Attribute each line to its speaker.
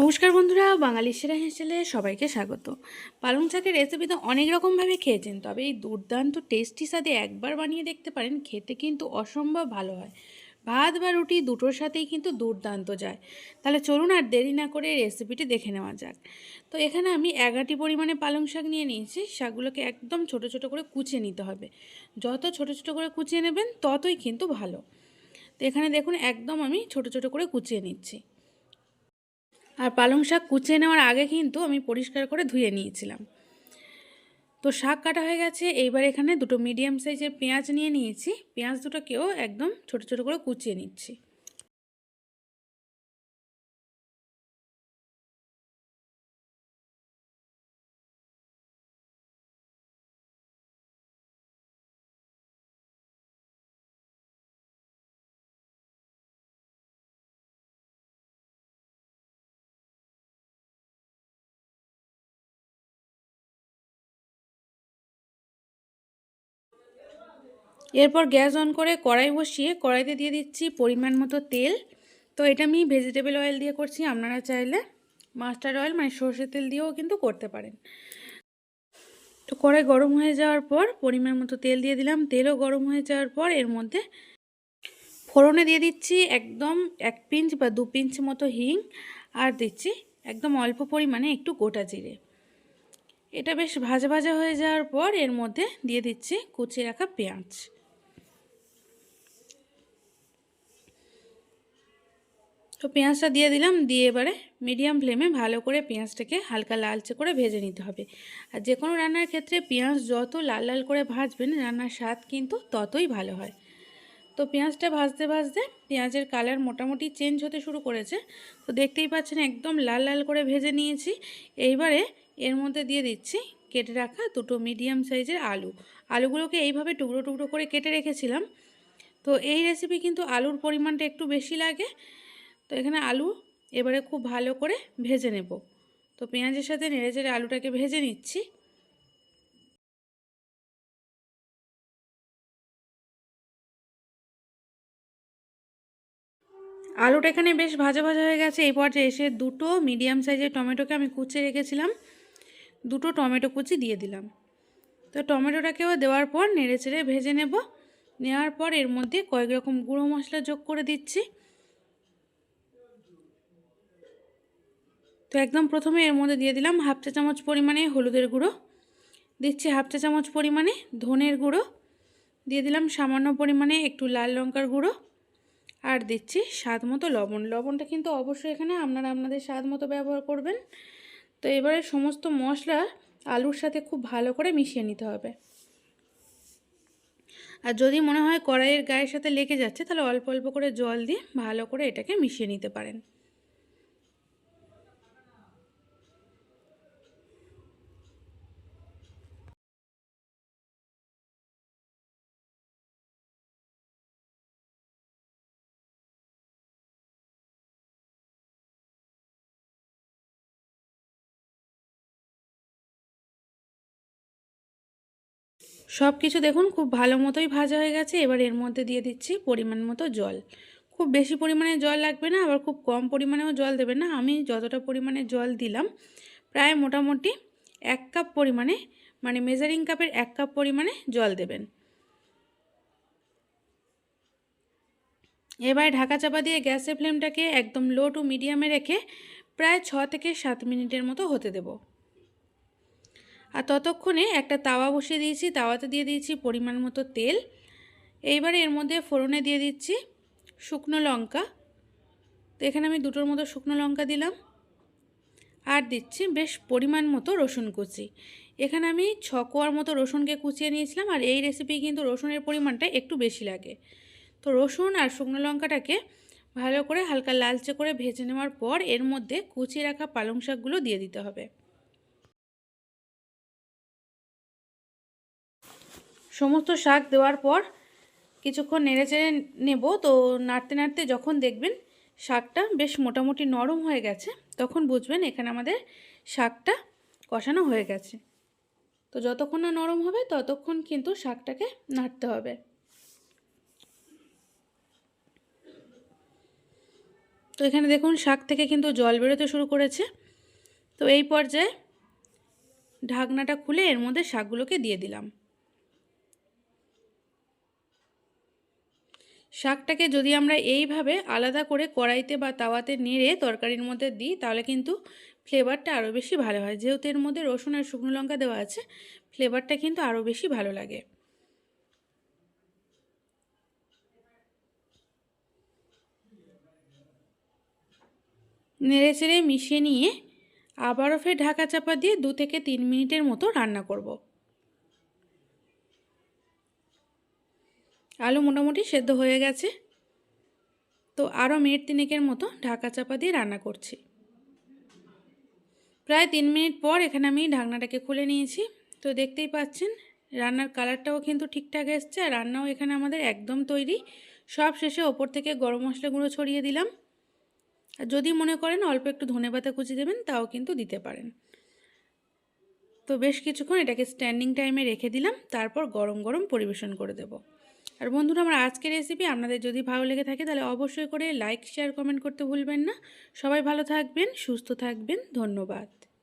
Speaker 1: নমস্কার বন্ধুরা, বাঙালি সেরা হেসেলে সবাইকে স্বাগত। পালং শাকের রেসিপি তো অনেক রকমভাবে খেয়েছেন, তবে এই দুর্দান্ত টেস্টি স্বাদে একবার বানিয়ে দেখতে পারেন, খেতে কিন্তু অসম্ভব ভালো হয়। ভাত বা রুটি দুটোর সাথেই কিন্তু দুর্দান্ত যায়। তাহলে চলুন আর দেরি না করে রেসিপিটি দেখে নেওয়া যাক। তো এখানে আমি এগারোটি পরিমাণে পালং শাক নিয়ে নিয়েছি, শাকগুলোকে একদম ছোট ছোট করে কুচিয়ে নিতে হবে। যত ছোট ছোট করে কুচিয়ে নেবেন ততই কিন্তু ভালো। তো এখানে দেখুন, একদম আমি ছোট ছোট করে কুচিয়ে নিচ্ছি। আর পালং শাক কুচিয়ে নেওয়ার আগে কিন্তু আমি পরিষ্কার করে ধুয়ে নিয়েছিলাম। তো শাক কাটা হয়ে গেছে, এইবার এখানে দুটো মিডিয়াম সাইজের পেঁয়াজ নিয়ে নিয়েছি। পেঁয়াজ দুটোকেও একদম ছোট ছোট করে কুচিয়ে নিচ্ছি। এরপর গ্যাস অন করে কড়াই বসিয়ে কড়াইতে দিয়ে দিচ্ছি পরিমাণ মতো তেল। তো এটা আমি ভেজিটেবল অয়েল দিয়ে করছি, আপনারা চাইলে মাস্টার্ড অয়েল মানে সর্ষের তেল দিয়েও কিন্তু করতে পারেন। তো কড়াই গরম হয়ে যাওয়ার পর পরিমাণ মতো তেল দিয়ে দিলাম। তেলও গরম হয়ে যাওয়ার পর এর মধ্যে ফোড়নে দিয়ে দিচ্ছি একদম এক পিঞ্চ বা দু পিঞ্চ মতো হিং আর দিচ্ছি একদম অল্প পরিমাণে একটু গোটা জিরে। এটা বেশ ভাজা ভাজা হয়ে যাওয়ার পর এর মধ্যে দিয়ে দিচ্ছি কুচিয়ে রাখা পেঁয়াজ। তো পেঁয়াজটা দিয়ে দিলাম, দিয়ে এবারে মিডিয়াম ফ্লেমে ভালো করে পেঁয়াজটাকে হালকা লালচে করে ভেজে নিতে হবে। আর যে কোনো রান্নার ক্ষেত্রে পেঁয়াজ যত লাল লাল করে ভাজবেন, রান্নার স্বাদ কিন্তু ততই ভালো হয়। তো পেঁয়াজটা ভাজতে ভাজতে পেঁয়াজের কালার মোটামুটি চেঞ্জ হতে শুরু করেছে। তো দেখতেই পাচ্ছেন একদম লাল লাল করে ভেজে নিয়েছি। এইবারে এর মধ্যে দিয়ে দিচ্ছি কেটে রাখা দুটো মিডিয়াম সাইজের আলু। আলুগুলোকে এইভাবে টুকরো টুকরো করে কেটে রেখেছিলাম। তো এই রেসিপি কিন্তু আলুর পরিমাণটা একটু বেশি লাগে। তো এখানে আলু এবারে খুব ভালো করে ভেজে নেব। তো পেঁয়াজের সাথে নেড়ে চেড়ে আলুটাকে ভেজে নিচ্ছি। আলুটা এখানে বেশ ভাজা ভাজা হয়ে গেছে। এই পর্যায়ে এসে দুটো মিডিয়াম সাইজের টমেটোকে আমি কুচিয়ে রেখেছিলাম। দুটো টমেটো কুচি দিয়ে দিলাম। তো টমেটোটাকেও দেওয়ার পর নেড়ে চেড়ে ভেজে নেব। নেওয়ার পর এর মধ্যে কয়েক রকম গুঁড়ো মশলা যোগ করে দিচ্ছি। তো একদম প্রথমে এর মধ্যে দিয়ে দিলাম হাফ চা চামচ পরিমাণে হলুদের গুঁড়ো। দিচ্ছি হাফ চা চামচ পরিমাণে ধনের গুঁড়ো। দিয়ে দিলাম সামান্য পরিমাণে একটু লাল লঙ্কার গুঁড়ো। আর দিচ্ছি স্বাদ মতো লবণ। লবণটা কিন্তু অবশ্যই এখানে আপনারা আপনাদের স্বাদ মতো ব্যবহার করবেন। তো এবারে সমস্ত মশলা আলুর সাথে খুব ভালো করে মিশিয়ে নিতে হবে। আর যদি মনে হয় কড়াইয়ের গায়ের সাথে লেগে যাচ্ছে তাহলে অল্প অল্প করে জল দিয়ে ভালো করে এটাকে মিশিয়ে নিতে পারেন। সব কিছু দেখুন, খুব ভালো মতোই ভাজা হয়ে গেছে। এবার এর মধ্যে দিয়ে দিচ্ছি পরিমাণ মতো জল। খুব বেশি পরিমাণে জল লাগবে না, আবার খুব কম পরিমাণেও জল দেবে না। আমি যতটা পরিমাণে জল দিলাম, প্রায় মোটামুটি এক কাপ পরিমাণে মানে মেজারিং কাপের এক কাপ পরিমাণে জল দেবেন। এবার ঢাকা চাপা দিয়ে গ্যাসের ফ্লেমটাকে একদম লো টু মিডিয়ামে রেখে প্রায় ছ থেকে সাত মিনিটের মতো হতে দেবো। আর ততক্ষণে একটা তাওয়া বসিয়ে দিয়েছি। তাওয়াতে দিয়ে দিয়েছি পরিমাণ মতো তেল। এইবারে এর মধ্যে ফোড়নে দিয়ে দিচ্ছি শুকনো লঙ্কা। তো এখানে আমি দুটোর মতো শুকনো লঙ্কা দিলাম। আর দিচ্ছি বেশ পরিমাণ মতো রসুন কুচি। এখানে আমি ছ কোয়ার মতো রসুনকে কুচিয়ে নিয়েছিলাম আর এই রেসিপি কিন্তু রসুনের পরিমাণটা একটু বেশি লাগে। তো রসুন আর শুকনো লঙ্কাটাকে ভালো করে হালকা লালচে করে ভেজে নেওয়ার পর এর মধ্যে কুচিয়ে রাখা পালং শাকগুলো দিয়ে দিতে হবে। সমস্ত শাক দেওয়ার পর কিছুক্ষণ নেড়ে চেড়ে নেব। তো নাড়তে নাড়তে যখন দেখবেন শাকটা বেশ মোটামুটি নরম হয়ে গেছে, তখন বুঝবেন এখানে আমাদের শাকটা কষানো হয়ে গেছে। তো যতক্ষণ না নরম হবে, ততক্ষণ কিন্তু শাকটাকে নাড়তে হবে। তো এখানে দেখুন শাক থেকে কিন্তু জল বেরোতে শুরু করেছে। তো এই পর্যায়ে ঢাকনাটা খুলে এর মধ্যে শাকগুলোকে দিয়ে দিলাম। শাকটাকে যদি আমরা এইভাবে আলাদা করে কড়াইতে বা তাওয়াতে নেড়ে তরকারির মধ্যে দিই, তাহলে কিন্তু ফ্লেভারটা আরও বেশি ভালো হয়। যেহেতু এর মধ্যে রসুন আর শুকনো লঙ্কা দেওয়া আছে ফ্লেভারটা কিন্তু আরও বেশি ভালো লাগে। নেড়ে চেড়ে মিশিয়ে নিয়ে আবারও ফের ঢাকা চাপা দিয়ে দু থেকে তিন মিনিটের মতো রান্না করব। আলু মোটামুটি সেদ্ধ হয়ে গেছে। তো আরও মিনিট তিনেকের মতো ঢাকা চাপা দিয়ে রান্না করছি। প্রায় তিন মিনিট পর এখানে আমি ঢাকনাটাকে খুলে নিয়েছি। তো দেখতেই পাচ্ছেন, রান্নার কালারটাও কিন্তু ঠিকঠাক এসছে আর রান্নাও এখানে আমাদের একদম তৈরি। সব শেষে ওপর থেকে গরম মশলা গুঁড়ো ছড়িয়ে দিলাম। আর যদি মনে করেন অল্প একটু ধনে পাতা কুচি দেবেন, তাও কিন্তু দিতে পারেন। তো বেশ কিছুক্ষণ এটাকে স্ট্যান্ডিং টাইমে রেখে দিলাম। তারপর গরম গরম পরিবেশন করে দেব। আর বন্ধুরা, আমার আজকের রেসিপি আপনাদের যদি ভালো লেগে থাকে তাহলে অবশ্যই করে লাইক শেয়ার কমেন্ট করতে ভুলবেন না। সবাই ভালো থাকবেন, সুস্থ থাকবেন। ধন্যবাদ।